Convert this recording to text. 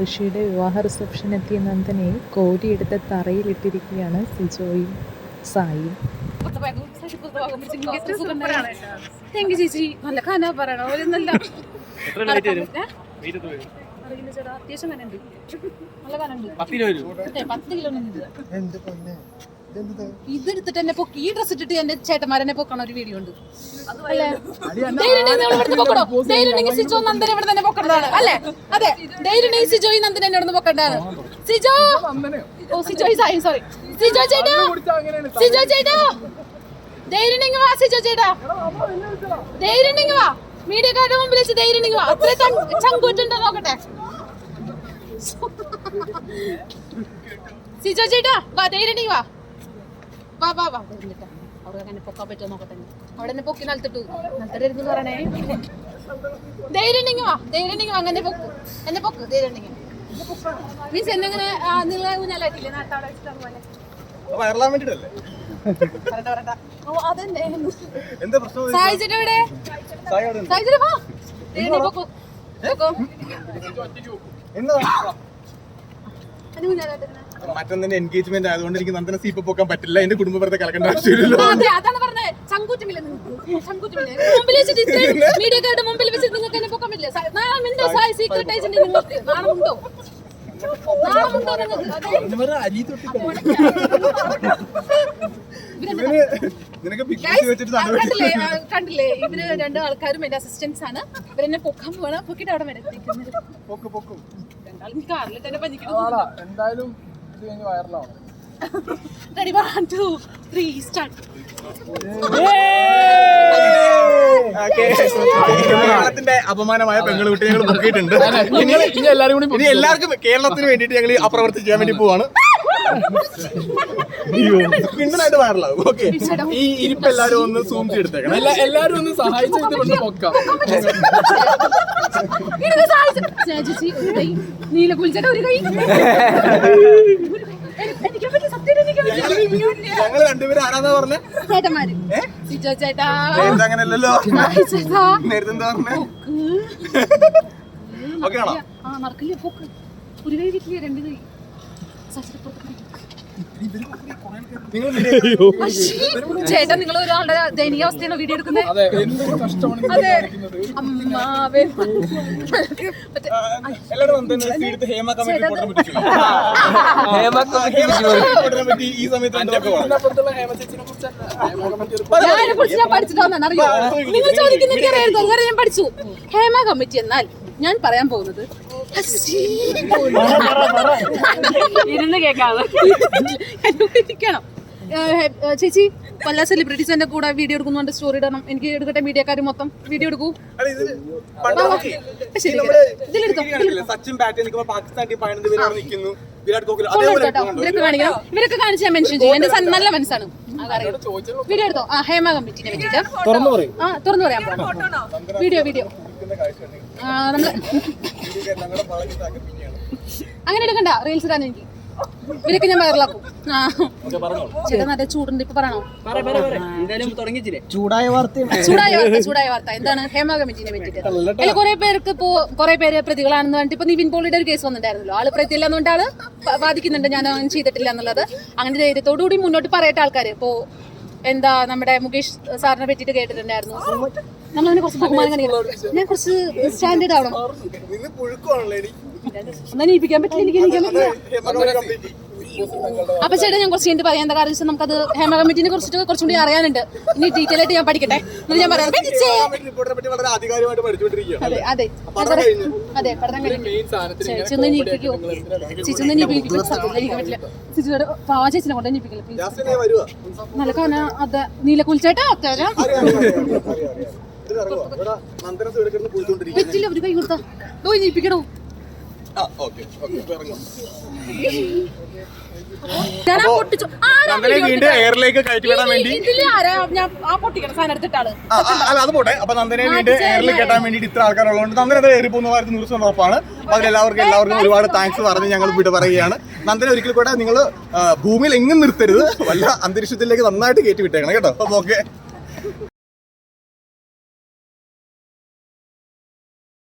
ഋഷിയുടെ വിവാഹ റിസപ്ഷൻ എത്തിയ നന്ദനെ കോരിയെടുത്ത തറയിലിട്ടിരിക്കുകയാണ് സിജോയും സായിയും thank you ചേച്ചി. നല്ല കാനാ പറയണ ഒരു നല്ല അറിയില്ല ചേട്ടാ. അത്യാവശ്യം കനുണ്ട് നല്ല കനുണ്ട് പത്ത് കിലോ വരും. പത്ത് കിലോ ഉണ്ട് ഇത് എടുത്തിട്ട് എന്നെ പൊക്കി ഈ ഡ്രസ് ഇട്ടിട്ട് എന്റെ ചേട്ടന്മാരെന്നെ പൊക്കണ ഒരു വീഡിയോ ഉണ്ട്. അല്ലേ? സിജോ ഇവിടെ തന്നെ പൊക്കണ്ടതാണ്. അല്ലേ? അതെ. സിജോ ഈ നന്ദൻ എന്നോട് പൊക്കണ്ടാണ് സിജോ! ഓ സിജോ സായി സോറി സിജോ ചേട്ടാ! സിജോ ചേട്ടാ! വാ സിജോ ചേട്ടാ. വാ. മീഡിയക്കാരുടെ മുമ്പിൽ വെച്ച് ധൈര്യമുണ്ടെങ്കിൽ വാ. അത്ര ചങ്കൂറ്റുണ്ടോ നോക്കട്ടെ? സിജോ ചേട്ടാ വാ ധൈര്യമുണ്ടെങ്കിൽ വാ. വാ വാ വാ. വരുന്നിട്ടാ അവിടെ അങ്ങനെ പൊക്കാൻ പറ്റുമോ നോക്കട്ടെ. അവിടെ തന്നെ പൊക്കി നിലത്തിട്ടു. നിലത്തിട്ട് പറയണേ. ധൈര്യം ഉണ്ടെങ്കിൽ വാ. ധൈര്യം ഉണ്ടെങ്കിൽ അങ്ങനെ പൊക്ക്. എന്നെ പൊക്ക്. ധൈര്യം ഉണ്ടെങ്കിൽ മീൻസ് എന്നെ അങ്ങനെ നിങ്ങൾ ഊഞ്ഞാലാക്കില്ലേ നേരത്തെ അവിടെ വെച്ചിട്ട് അതുപോലെ. വയറലാൻ വേണ്ടിട്ടല്ലേ? എന്താ പ്രശ്നം? സായിച്ചിട്ട് ഉണ്ട്. സായിച്ചിട്ട് വാ. ധൈര്യം പൊക്കോ. പൊക്കോ. എന്താ എന്നെ ഊഞ്ഞാലാട്ടിരുന്നെ മറ്റൊന്നിന്റെ എൻഗേജ്മെന്റ് ആയതുകൊണ്ട് എനിക്ക് നന്ദന സീപ്പ് പോക്കാൻ പറ്റില്ല. എന്റെ കുടുംബം വെറുതെ കലക്കേണ്ട ആവശ്യമില്ലല്ലോ. മീഡിയക്കാരുടെ മുമ്പിൽ വെച്ചിട്ട് നിങ്ങൾക്ക് എന്നെ പൊക്കാൻ പറ്റില്ല. നാണമുണ്ടോ സായി സീക്രട്ട് ഏജന്റ് നിങ്ങൾക്ക് വെച്ചിട്ട് ആ, കണ്ടില്ലേ? ഇവർ രണ്ട് ആൾക്കാരും എന്റെ അസിസ്റ്റൻസ് ആണ്. ഇവരെന്നെ പൊക്കാൻ പോവാണ്. പൊക്കിട്ട് അവിടെ വരെ എത്തിക്കുന്നത് പൊക്ക് പൊക്കും. രണ്ടാളും കാറിലിട്ട് എന്നെ പഞ്ഞിക്കുന്നു എന്തായാലും ഇത് കഴിഞ്ഞ് വൈറലാണ് ready one two three start കേരളത്തിന്റെ അപമാനമായ പെങ്ങളുകുട്ടി ഞങ്ങൾ നോക്കിയിട്ടുണ്ട് ഇനി എല്ലാരും കൂടി ഇനി എല്ലാവർക്കും കേരളത്തിന് വേണ്ടിയിട്ട് ഞങ്ങൾ അപ്രവർത്തിക്കാൻ പ്രവർത്തി ചെയ്യാൻ വേണ്ടി പോവാണ്. പിന്നലായിട്ട് വൈറലാകും ഓക്കെ ഈ ഇരിപ്പ് എല്ലാരും ഒന്ന് സൂം ചെയ്തെടുത്തേക്കണം. എല്ലാ എല്ലാരും ഒന്ന് സഹായിച്ചിട്ട് ഇത് കൊണ്ട് പൊക്കാം ചേച്ചി ഒരു കൈ നീല കുളിച്ചിട്ട് ഒരു കൈ. എനിക്ക് പറ്റി സത്യം എനിക്ക് പറ്റി. ഞങ്ങൾ രണ്ടുപേരും ആരാന്നാ പറഞ്ഞേ? ചേട്ടന്മാര്. സിജോ ചേട്ടാ. നേരത്തെ അങ്ങനെയല്ലല്ലോ? സായി ചേട്ടാ. നേരത്തെ എന്താ പറഞ്ഞേ? ഓക്കെ ആണോ? ആ മറക്കില്ല പോക്ക്. ഒരു കൈ കിട്ടില്ല രണ്ട് കൈ. ചേട്ടാ നിങ്ങൾ ഒരാളുടെ ദയനീയ അവസ്ഥയാണ് വീഡിയോ എടുക്കുന്നത് അതെ. അമ്മാവേ ഞാൻ പഠിച്ചിട്ട് വന്നാണ് നിങ്ങൾ ചോദിക്കുന്ന എനിക്ക് അറിയായിരുന്നു അങ്ങനെ ഞാൻ പഠിച്ചു ഹേമ കമ്മിറ്റി എന്നാൽ ഞാൻ പറയാൻ പോകുന്നത്. ഇരുന്ന് കേൾക്കാതെ ഇരിക്കണം. ചേച്ചി പല സെലിബ്രിറ്റീസ് എന്റെ കൂടെ വീഡിയോ എടുക്കുന്നുണ്ട് സ്റ്റോറി ഇടണം. എനിക്ക് എടുക്കട്ടെ മീഡിയക്കാർ മൊത്തം വീഡിയോ എടുക്കൂ? ഇവരൊക്കെ കാണിക്കണം. ഇവരൊക്കെ കാണിച്ച് ഞാൻ മെൻഷൻ ചെയ്യും. എന്റെ നല്ല മനസ്സാണ്. വീഡിയോ എടുത്തോ? ആ ഹേമ കമ്മിറ്റിനെ പറ്റിട്ട് തുറന്നു പറയും ആ തുറന്നു പറയാൻ വീഡിയോ വീഡിയോ അങ്ങനെ എടുക്കണ്ട റീൽസ് ഇടാൻ എനിക്ക് ഇവരൊക്കെ ഞാൻ വൈറലാക്കും ചേട്ടൻ ചേട്ടാ നല്ല ചൂടുണ്ട് ഇപ്പൊ പറയണോ? ചൂടായ വാർത്ത. ചൂടായ വാർത്ത ചൂടായ വാർത്ത. എന്താണ്? ഹേമ കമ്മിറ്റിനെ പറ്റിട്ട് അല്ല കുറെ പേർക്ക് ഇപ്പോ കുറെ പേര് പ്രതികളാണെന്ന് പറഞ്ഞിട്ട് ഇപ്പൊ നിവിൻ പോളിയുടെ ഒരു കേസ് വന്നിട്ടുണ്ടായിരുന്നല്ലോ. ആൾ പ്രതിയല്ല എന്നുകൊണ്ട് ആൾ വാദിക്കുന്നുണ്ട് ഞാൻ അങ്ങനെ ചെയ്തിട്ടില്ല എന്നുള്ളത്. അങ്ങനെ ധൈര്യത്തോടു കൂടി മുന്നോട്ട് പറയട്ടെ ആൾക്കാര്. ഇപ്പോ എന്താ നമ്മുടെ മുകേഷ് സാറിനെ പറ്റിയിട്ട് കേട്ടിട്ടുണ്ടായിരുന്നു. നമ്മളതിനെ കുറച്ച് ബഹുമാനം ഞാൻ കുറച്ച് സ്റ്റാൻഡേർഡ് എടി ഒന്നും നീപ്പിക്കാൻ പറ്റില്ല എനിക്ക് പറ്റില്ല. അപ്പൊ ചേട്ടാ ഞാൻ കുറച്ച് കഴിഞ്ഞിട്ട് പറയാം. എന്താ കാരണം വെച്ചാൽ നമുക്കത് ഹേമ കമ്മിറ്റിനെ കുറിച്ചിട്ട് കുറച്ചും കൂടി അറിയാനുണ്ട്. ഇനി ഡീറ്റെയിൽ ആയിട്ട് ഞാൻ പഠിക്കട്ടെ. എന്നിട്ട് ഞാൻ പറയാം. അതെ അതെ. അതെ. പഠനം കഴിഞ്ഞു. മെയിൻ സാധനത്തിന് ചേച്ചി ഒന്ന് നീപ്പിക്കോ ചേച്ചി ഒന്ന് നീപ്പിക്കോ സത്യം പറ്റില്ല. ചേച്ചിയോട് പാവ ചേച്ചിനെ കൊണ്ട് പ്ലീസ്. നല്ല കാരണം അതെ നീലക്കുളിച്ചേട്ടാ തരാം അറിയാം, അറിയാം, അറിയാം, അറിയാം, അറിയാം. ഇത് അറിയുമോ? ഇവിടെ നന്ദനസ് എടുക്കുന്ന പോയിക്കൊണ്ടിരിക്കുന്നത് പറ്റില്ല ഒരു കൈ കൊടുത്താ. പോയി വീണ്ടും? എയറിലേക്ക് കയറ്റി വിടാൻ അല്ല അത് പോട്ടെ. അപ്പൊ നന്ദനെ വീണ്ടും എയറിൽ കെട്ടാൻ വേണ്ടിട്ട് ഇത്ര ആൾക്കാരുള്ളതുകൊണ്ട് നന്ദന അത് കയറി പോകുന്ന കാര്യത്തിൽ നൂറ് ശതമാനം ഉറപ്പാണ്. അപ്പൊ അതിലെല്ലാവർക്കും എല്ലാവർക്കും ഒരുപാട് താങ്ക്സ് പറഞ്ഞ് ഞങ്ങൾ വിട പറയുകയാണ്. നന്ദന ഒരിക്കൽ കൂടെ നിങ്ങൾ ഭൂമിയിൽ എങ്ങും നിർത്തരുത്. വല്ല അന്തരീക്ഷത്തിലേക്ക് നന്നായിട്ട് കയറ്റി വിട്ടേക്കണം. കേട്ടോ? അപ്പൊ ഓക്കെ.